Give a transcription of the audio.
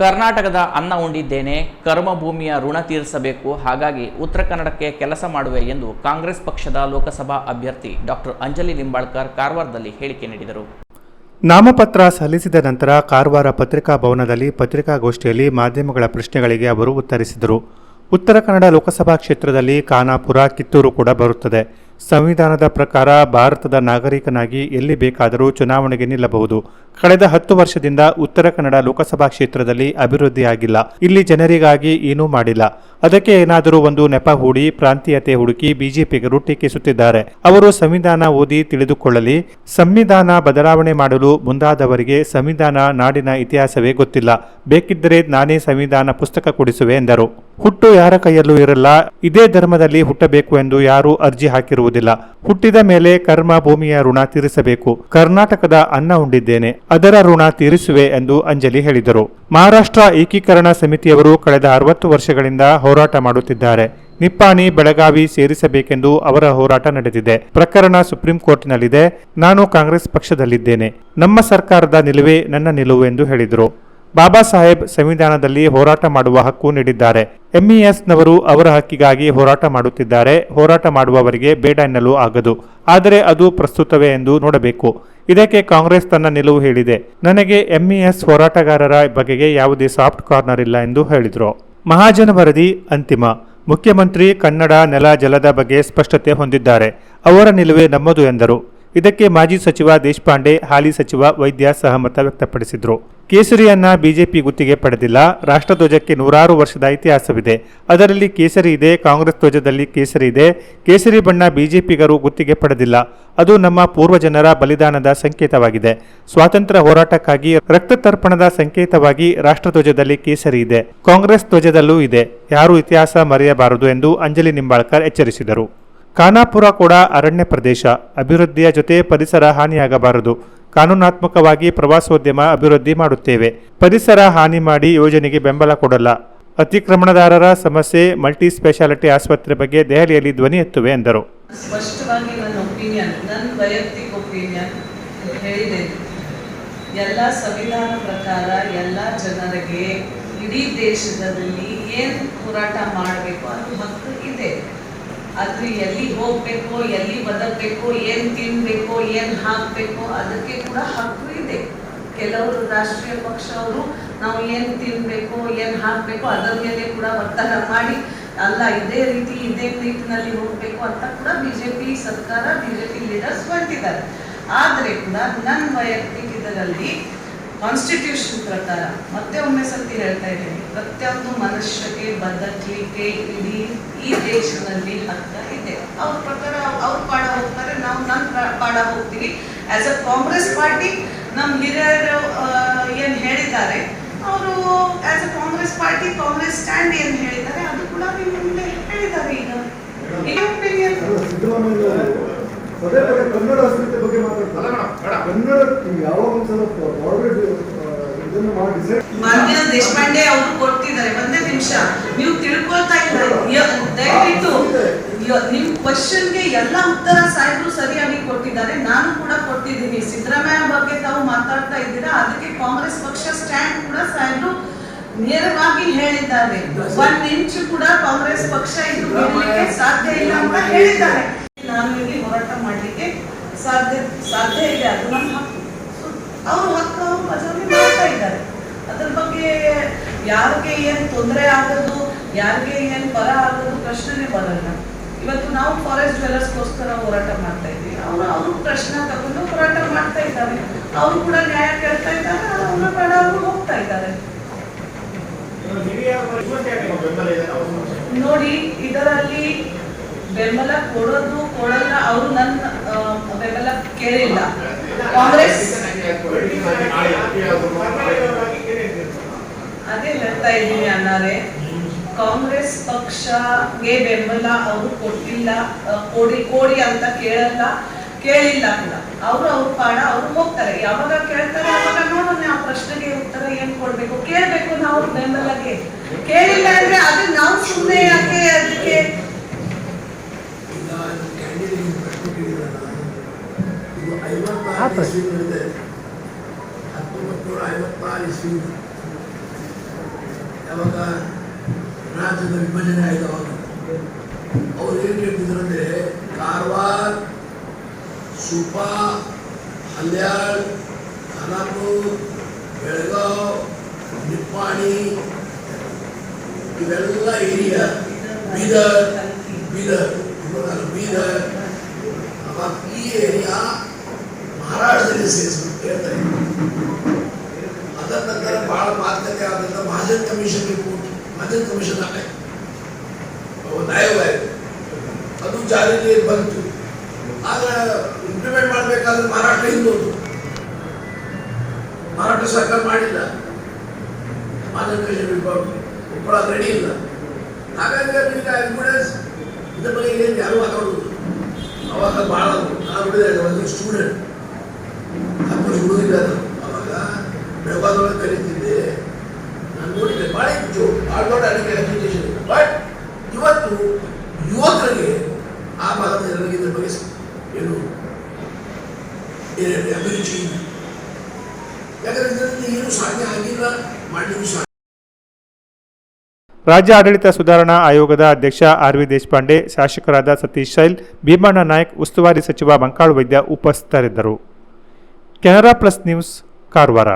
ಕರ್ನಾಟಕದ ಅನ್ನ ಉಂಡಿದ್ದೇನೆ, ಕರ್ಮಭೂಮಿಯ ಋಣ ತೀರಿಸಬೇಕು, ಹಾಗಾಗಿ ಉತ್ತರ ಕನ್ನಡಕ್ಕೆ ಕೆಲಸ ಮಾಡುವೆ ಎಂದು ಕಾಂಗ್ರೆಸ್ ಪಕ್ಷದ ಲೋಕಸಭಾ ಅಭ್ಯರ್ಥಿ ಡಾಕ್ಟರ್ ಅಂಜಲಿ ನಿಂಬಾಳ್ಕರ್ ಕಾರವಾರದಲ್ಲಿ ಹೇಳಿಕೆ ನೀಡಿದರು. ನಾಮಪತ್ರ ಸಲ್ಲಿಸಿದ ನಂತರ ಕಾರವಾರ ಪತ್ರಿಕಾ ಭವನದಲ್ಲಿ ಪತ್ರಿಕಾಗೋಷ್ಠಿಯಲ್ಲಿ ಮಾಧ್ಯಮಗಳ ಪ್ರಶ್ನೆಗಳಿಗೆ ಅವರು ಉತ್ತರಿಸಿದರು. ಉತ್ತರ ಕನ್ನಡ ಲೋಕಸಭಾ ಕ್ಷೇತ್ರದಲ್ಲಿ ಖಾನಾಪುರ ಕಿತ್ತೂರು ಕೂಡ ಬರುತ್ತದೆ. ಸಂವಿಧಾನದ ಪ್ರಕಾರ ಭಾರತದ ನಾಗರಿಕನಾಗಿ ಎಲ್ಲಿ ಬೇಕಾದರೂ ಚುನಾವಣೆಗೆ ನಿಲ್ಲಬಹುದು. ಕಳೆದ ಹತ್ತು ವರ್ಷದಿಂದ ಉತ್ತರ ಕನ್ನಡ ಲೋಕಸಭಾ ಕ್ಷೇತ್ರದಲ್ಲಿ ಅಭಿವೃದ್ಧಿಯಾಗಿಲ್ಲ. ಇಲ್ಲಿ ಜನರಿಗಾಗಿ ಏನೂ ಮಾಡಿಲ್ಲ. ಅದಕ್ಕೆ ಏನಾದರೂ ಒಂದು ನೆಪ ಹೂಡಿ ಪ್ರಾಂತೀಯತೆ ಹುಡುಕಿ ಬಿಜೆಪಿಗರು ಟೀಕಿಸುತ್ತಿದ್ದಾರೆ ಅವರು ಸಂವಿಧಾನ ಓದಿ ತಿಳಿದುಕೊಳ್ಳಲಿ. ಸಂವಿಧಾನ ಬದಲಾವಣೆ ಮಾಡಲು ಮುಂದಾದವರಿಗೆ ಸಂವಿಧಾನ ನಾಡಿನ ಇತಿಹಾಸವೇ ಗೊತ್ತಿಲ್ಲ. ಬೇಕಿದ್ದರೆ ನಾನೇ ಸಂವಿಧಾನ ಪುಸ್ತಕ ಕೊಡಿಸುವೆ ಎಂದರು. ಹುಟ್ಟು ಯಾರ ಕೈಯಲ್ಲೂ ಇರಲ್ಲ. ಇದೇ ಧರ್ಮದಲ್ಲಿ ಹುಟ್ಟಬೇಕು ಎಂದು ಯಾರೂ ಅರ್ಜಿ ಹಾಕಿರುವುದಿಲ್ಲ ಹುಟ್ಟಿದ ಮೇಲೆ ಕರ್ಮ ಭೂಮಿಯ ಋಣ ತೀರಿಸಬೇಕು. ಕರ್ನಾಟಕದ ಅನ್ನ ಉಂಡಿದ್ದೇನೆ. ಅದರ ಋಣ ತೀರಿಸುವೆ ಎಂದು ಅಂಜಲಿ ಹೇಳಿದರು. ಮಹಾರಾಷ್ಟ್ರ ಏಕೀಕರಣ ಸಮಿತಿಯವರು ಕಳೆದ ಅರವತ್ತು ವರ್ಷಗಳಿಂದ ಹೋರಾಟ ಮಾಡುತ್ತಿದ್ದಾರೆ. ನಿಪ್ಪಾಣಿ, ಬೆಳಗಾವಿ ಸೇರಿಸಬೇಕೆಂದು ಅವರ ಹೋರಾಟ ನಡೆದಿದೆ. ಪ್ರಕರಣ ಸುಪ್ರೀಂ ಕೋರ್ಟ್ನಲ್ಲಿದೆ. ನಾನು ಕಾಂಗ್ರೆಸ್ ಪಕ್ಷದಲ್ಲಿದ್ದೇನೆ. ನಮ್ಮ ಸರ್ಕಾರದ ನಿಲುವೇ ನನ್ನ ನಿಲುವು ಎಂದು ಹೇಳಿದರು. ಬಾಬಾ ಸಾಹೇಬ್ ಸಂವಿಧಾನದಲ್ಲಿ ಹೋರಾಟ ಮಾಡುವ ಹಕ್ಕು ನೀಡಿದ್ದಾರೆ. ಎಂಇಎಸ್ನವರು ಅವರ ಹಕ್ಕಿಗಾಗಿ ಹೋರಾಟ ಮಾಡುತ್ತಿದ್ದಾರೆ. ಹೋರಾಟ ಮಾಡುವವರಿಗೆ ಬೇಡ ಎನ್ನಲು ಆಗದು. ಆದರೆ ಅದು ಪ್ರಸ್ತುತವೇ ಎಂದು ನೋಡಬೇಕು. ಇದಕ್ಕೆ ಕಾಂಗ್ರೆಸ್ ತನ್ನ ನಿಲುವು ಹೇಳಿದೆ. ನನಗೆ ಎಂಇಎಸ್ ಹೋರಾಟಗಾರರ ಬಗೆಗೆ ಯಾವುದೇ ಸಾಫ್ಟ್ ಕಾರ್ನರ್ ಇಲ್ಲ ಎಂದು ಹೇಳಿದರು. ಮಹಾಜನ ವರದಿ ಅಂತಿಮ. ಮುಖ್ಯಮಂತ್ರಿ ಕನ್ನಡ ನೆಲ ಜಲದ ಬಗ್ಗೆ ಸ್ಪಷ್ಟತೆ ಹೊಂದಿದ್ದಾರೆ. ಅವರ ನಿಲುವೇ ನಮ್ಮದು ಎಂದರು. ಇದಕ್ಕೆ ಮಾಜಿ ಸಚಿವ ದೇಶಪಾಂಡೆ, ಹಾಲಿ ಸಚಿವ ವೈದ್ಯ ಸಹಮತ ವ್ಯಕ್ತಪಡಿಸಿದರು. ಕೇಸರಿಯನ್ನ ಬಿಜೆಪಿ ಗುತ್ತಿಗೆ ಪಡೆದಿಲ್ಲ. ರಾಷ್ಟ್ರಧ್ವಜಕ್ಕೆ ನೂರಾರು ವರ್ಷದ ಇತಿಹಾಸವಿದೆ. ಅದರಲ್ಲಿ ಕೇಸರಿ ಇದೆ, ಕಾಂಗ್ರೆಸ್ ಧ್ವಜದಲ್ಲಿ ಕೇಸರಿ ಇದೆ. ಕೇಸರಿ ಬಣ್ಣ ಬಿಜೆಪಿಗರು ಗುತ್ತಿಗೆ ಪಡೆದಿಲ್ಲ. ಅದು ನಮ್ಮ ಪೂರ್ವಜನರ ಬಲಿದಾನದ ಸಂಕೇತವಾಗಿದೆ. ಸ್ವಾತಂತ್ರ್ಯ ಹೋರಾಟಕ್ಕಾಗಿ, ರಕ್ತ ತರ್ಪಣದ ಸಂಕೇತವಾಗಿ ರಾಷ್ಟ್ರಧ್ವಜದಲ್ಲಿ ಕೇಸರಿ ಇದೆ. ಕಾಂಗ್ರೆಸ್ ಧ್ವಜದಲ್ಲೂ ಇದೆ. ಯಾರೂ ಇತಿಹಾಸ ಮರೆಯಬಾರದು ಎಂದು ಅಂಜಲಿ ನಿಂಬಾಳ್ಕರ್ ಎಚ್ಚರಿಸಿದರು. ಖಾನಾಪುರ ಕೂಡ ಅರಣ್ಯ ಪ್ರದೇಶ. ಅಭಿವೃದ್ಧಿಯ ಜೊತೆ ಪರಿಸರ ಹಾನಿಯಾಗಬಾರದು. ಕಾನೂನಾತ್ಮಕವಾಗಿ ಪ್ರವಾಸೋದ್ಯಮ ಅಭಿವೃದ್ಧಿ ಮಾಡುತ್ತೇವೆ. ಪರಿಸರ ಹಾನಿ ಮಾಡಿ ಯೋಜನೆಗೆ ಬೆಂಬಲ ಕೊಡಲ್ಲ. ಅತಿಕ್ರಮಣದಾರರ ಸಮಸ್ಯೆ ಮಲ್ಟಿ ಸ್ಪೆಷಾಲಿಟಿ ಆಸ್ಪತ್ರೆ ಬಗ್ಗೆ ದೆಹಲಿಯಲ್ಲಿ ಧ್ವನಿ ಎತ್ತುವೆ ಎಂದರು. ಸ್ಪಷ್ಟವಾಗಿ ನನ್ನ ಒಪಿನಿಯನ್, ನನ್ನ ವೈಯಕ್ತಿಕ ಒಪಿನಿಯನ್ ಹೇಳಿದೆ. ಎಲ್ಲ ಸಂವಿಧಾನ ಪ್ರಕಾರ ಎಲ್ಲ ಜನರಿಗೆ ಇಡೀ ದೇಶದಲ್ಲಿ ಏನು ಹೋರಾಟ ಮಾಡಬೇಕು ಅದು ಹಕ್ಕು ಇದೆ. ಅದು ಎಲ್ಲಿ ಹೋಗ್ಬೇಕು, ಎಲ್ಲಿ ಬದಕಬೇಕು, ಏನು ತಿನ್ಬೇಕು, ಏನು ಹಾಕಬೇಕು, ಅದಕ್ಕೆ ಕೂಡ ಹಕ್ಕು ಇದೆ. ಕೆಲವರು ರಾಷ್ಟ್ರೀಯ ಪಕ್ಷ ಅವರು ನಾವು ಏನು ತಿನ್ಬೇಕು, ಏನು ಹಾಕಬೇಕು, ಅದರ ಮೇಲೆ ಕೂಡ ಒತ್ತಡ ಮಾಡಿ, ಅಲ್ಲ, ಇದೇ ರೀತಿ, ಇದೇ ರೀತಿನಲ್ಲಿ ಹೋಗ್ಬೇಕು ಅಂತ ಕೂಡ ಬಿಜೆಪಿ ಸರ್ಕಾರ, ಬಿಜೆಪಿ ಲೀಡರ್ಸ್ ಹೊರಟಿದ್ದಾರೆ ಆದರೆ ಕೂಡ ನನ್ನ ವೈಯಕ್ತಿಕ ಇದರಲ್ಲಿ ಕಾನ್ಸ್ಟಿಟ್ಯೂಷನ್ ಪ್ರಕಾರ ಮತ್ತೆ ಒಮ್ಮೆ ಸತಿ ಹೇಳ್ತಾ ಇದ್ದೀನಿ. ಪ್ರತಿಯೊಂದು ಮನುಷ್ಯಗೆ ಬದುಕಲಿಕ್ಕೆ ಇಡೀ ಈ ದೇಶದಲ್ಲಿ ಹಕ್ಕ ಇದೆ. ಅವ್ರ ಪ್ರಕಾರ ಅವ್ರು ಪಾಡ ಹೋಗ್ತಾರೆ ನಾವು ನನ್ನ ಪಾಡ ಹೋಗ್ತೀವಿ. ಆಸ್ ಅ ಕಾಂಗ್ರೆಸ್ ಪಾರ್ಟಿ ನಮ್ಮ ಹಿರಿಯರು ಏನು ಹೇಳಿದ್ದಾರೆ ಅವರು as a Congress party Congress stand ಏನು ಹೇಳಿದ್ದಾರೆ ಅದು ಕೂಡ ನಿಮ್ಮ ಮುಂದೆ ಹೇಳಿದ್ದಾರೆ ಈಗ. ಕನ್ನಡ ಅಸ್ಮಿತೆ ಬಗ್ಗೆ ಮಾತಾಡ್ತಾರೆ. ಕನ್ನಡ ಯಾವಾಗ ಒಂದ್ಸಲ ಮಾನ್ಯ ದೇಶಪಾಂಡೆ ಅವರು ಕೊಟ್ಟಿದ್ದಾರೆ. ಒಂದೇ ನಿಮಿಷ. ನೀವು ತಿಳ್ಕೊಳ್ತಾ ಯ- ದಯವಿಟ್ಟು ನಿಮ್ ಕ್ವಶನ್ಗೆ ಎಲ್ಲ ಉತ್ತರ ಸಾಹೇಬರು ಸರಿಯಾಗಿ ಕೊಟ್ಟಿದ್ದಾರೆ. ನಾನು ಕೂಡ ಕೊಟ್ಟಿದ್ದೀನಿ. ಸಿದ್ದರಾಮಯ್ಯ ಬಗ್ಗೆ ತಾವು ಮಾತಾಡ್ತಾ ಇದ್ದೀರಾ? ಅದಕ್ಕೆ ಕಾಂಗ್ರೆಸ್ ಪಕ್ಷ ಸ್ಟ್ಯಾಂಡ್ ಕೂಡ ಸಾಹೇಬರು ನೇರವಾಗಿ ಹೇಳಿದ್ದಾರೆ. ಒಂದ್ ಇಂಚು ಕೂಡ ಕಾಂಗ್ರೆಸ್ ಪಕ್ಷ ಇದು ಸಾಧ್ಯ ಇಲ್ಲ ಅಂತ ಹೇಳಿದ್ದಾರೆ. ನಾನು ಇಲ್ಲಿ ಹೋರಾಟ ಮಾಡ್ಲಿಕ್ಕೆ ಸಾಧ್ಯ ಸಾಧ್ಯ ಇದೆ. ಅದು ನನ್ನ ಹಕ್ಕು. ಅವರು ಹಕ್ಕು ಇದ್ದಾರೆ ಬಗ್ಗೆ ಯಾರಿಗೆ ಏನ್ ತೊಂದರೆ ಆಗೋದು, ಯಾರಿಗೆ ಏನ್ ಬರ ಆಗೋದು ಪ್ರಶ್ನೆನೇ ಬರಲ್ಲ. ಇವತ್ತು ನಾವು ಫಾರೆಸ್ಟ್ ಗೋಸ್ಕರ ಹೋರಾಟ ಮಾಡ್ತಾ ಇದ್ವಿ. ಅವರು ಅವರು ಪ್ರಶ್ನೆ ತಗೊಂಡು ಹೋರಾಟ ಮಾಡ್ತಾ ಇದ್ದಾರೆ. ಅವರು ಕೂಡ ನ್ಯಾಯ ಕೇಳ್ತಾ ಇದ್ದಾರೆ, ಅವ್ರ ಬೇಡ ಅವರು ಹೋಗ್ತಾ ಇದ್ದಾರೆ. ನೋಡಿ, ಇದರಲ್ಲಿ ಬೆಂಬಲ ಕೊಡೋದು ಕೊಡಲ್ಲ ಅವರು ನನ್ನ ಬೆಂಬಲ ಕೇಳಿಲ್ಲ. ಕಾಂಗ್ರೆಸ್ ಅದೇ ಹೇಳ್ತಾ ಇದ್ದೀನಿ ಅನ್ನಾರೆ ಕಾಂಗ್ರೆಸ್ ಪಕ್ಷಗೆ ಬೆಂಬಲ ಅವರು ಕೊಟ್ಟಿಲ್ಲ ಕೊಡಿ ಕೊಡಿ ಅಂತ ಕೇಳಲ್ಲ, ಕೇಳಿಲ್ಲ ಕೂಡ. ಅವರು ಅವ್ರ ಪಾಡ, ಅವ್ರು ಹೋಗ್ತಾರೆ. ಯಾವಾಗ ಕೇಳ್ತಾರೆ ಅವಾಗ ನೋಡೋಣ ಆ ಪ್ರಶ್ನೆಗೆ ಉತ್ತರ ಏನ್ ಕೊಡ್ಬೇಕು. ಕೇಳ್ಬೇಕು ನಾವು ಬೆಂಬಲಕ್ಕೆ. ಕೇಳಿಲ್ಲ ಅಂದ್ರೆ ಅದು ನಾವು ಸುಮ್ಮನೆ ಯಾಕೆ ಅದಕ್ಕೆ? ಹತ್ತೊಂಬತ್ತು ನೂರ ಐವತ್ತಾರು ಇಸ್ವಿ ಯಾವಾಗ ರಾಜ್ಯದ ವಿಭಜನೆ ಆಯ್ತು ಅವಾಗ ಅವ್ರು ಏನು ಹೇಳ್ತಿದ್ರು ಅಂದರೆ ಕಾರವಾರ ಸುಪಾ ಹಲ್ಯಾಳ್ ಖಾನಾಪುರ್ ಬೆಳಗಾವ್ ನಿಪ್ಪಾಣಿ ಇವೆಲ್ಲ ಏರಿಯಾ ಬೀದರ್ ಬೀದರ್ ಇನ್ನೊಂದಲ್ಲ ಬೀದರ್ ಅವಾಗ ಈ ಏರಿಯಾ ಮಹಾರಾಷ್ಟ್ರದಲ್ಲಿ ಸೇರಿಸ್ಬಿಟ್ಟು ಹೇಳ್ತಾರೆ ಅದರ ನಂತರ ಬಹಳ ಮಾತುಕತೆ ಆದಂತ Mahajan commission report mother commission ಒಂದು ಆಯೋಗ ಆಯ್ತು ಅದು ಜಾರಿಗೆ ಬಂತು ಆಗ ಇಂಪ್ಲಿಮೆಂಟ್ ಮಾಡಬೇಕಾದ್ರೆ ಮಹಾರಾಷ್ಟ್ರ ಹಿಂದೋದು ಮಹಾರಾಷ್ಟ್ರ ಸರ್ಕಾರ ಮಾಡಿಲ್ಲ ಮಹಾಜನ್ ಕಮಿಷನ್ ರಿಪೋರ್ಟ್ ಒಪ್ಪಳಕ್ಕೆ ರೆಡಿ ಇಲ್ಲ ಹಾಗಾಗಿ ಈಗ ಕೂಡ ಇದ್ರ ಬಗ್ಗೆ ಏನು ಯಾರು ಅವಾಗ ಭಾಳ ನಾನು ಸ್ಟೂಡೆಂಟ್ ಹತ್ತು ಹುಡುಗಿಲ್ಲ ಅವಾಗ ಬೆಳಗಾದೊಳಗೆ ಕಲಿತಿದ್ದೆ ಭಾಳ ಇತ್ತು ದೊಡ್ಡ ಅಡಿಕೆ ಇದೆ ಬಟ್ ಇವತ್ತು ಯುವಕರಿಗೆ ಆ ಭಾಗದ ಜನರಿಗೆ ಇದ್ರ ಬಗ್ಗೆ ಏನು ಅಭಿರುಚಿ ಇಲ್ಲ. ಯಾಕಂದ್ರೆ ಇದರಲ್ಲಿ ಏನು ಸಾಧ್ಯ ಆಗಿಲ್ಲ, ಮಾಡಲಿಕ್ಕೂ ಸಾಧ್ಯ ರಾಜ್ಯ ಆಡಳಿತ ಸುಧಾರಣಾ ಆಯೋಗದ ಅಧ್ಯಕ್ಷ ಆರ್ ವಿ ದೇಶಪಾಂಡೆ, ಶಾಸಕರಾದ ಸತೀಶ್ ಶೈಲ್, ಭೀಮಣ್ಣ ನಾಯಕ್, ಉಸ್ತುವಾರಿ ಸಚಿವ ಬಂಕಾಳು ವೈದ್ಯ ಉಪಸ್ಥಿತರಿದ್ದರು. Canara plus news, Karwar.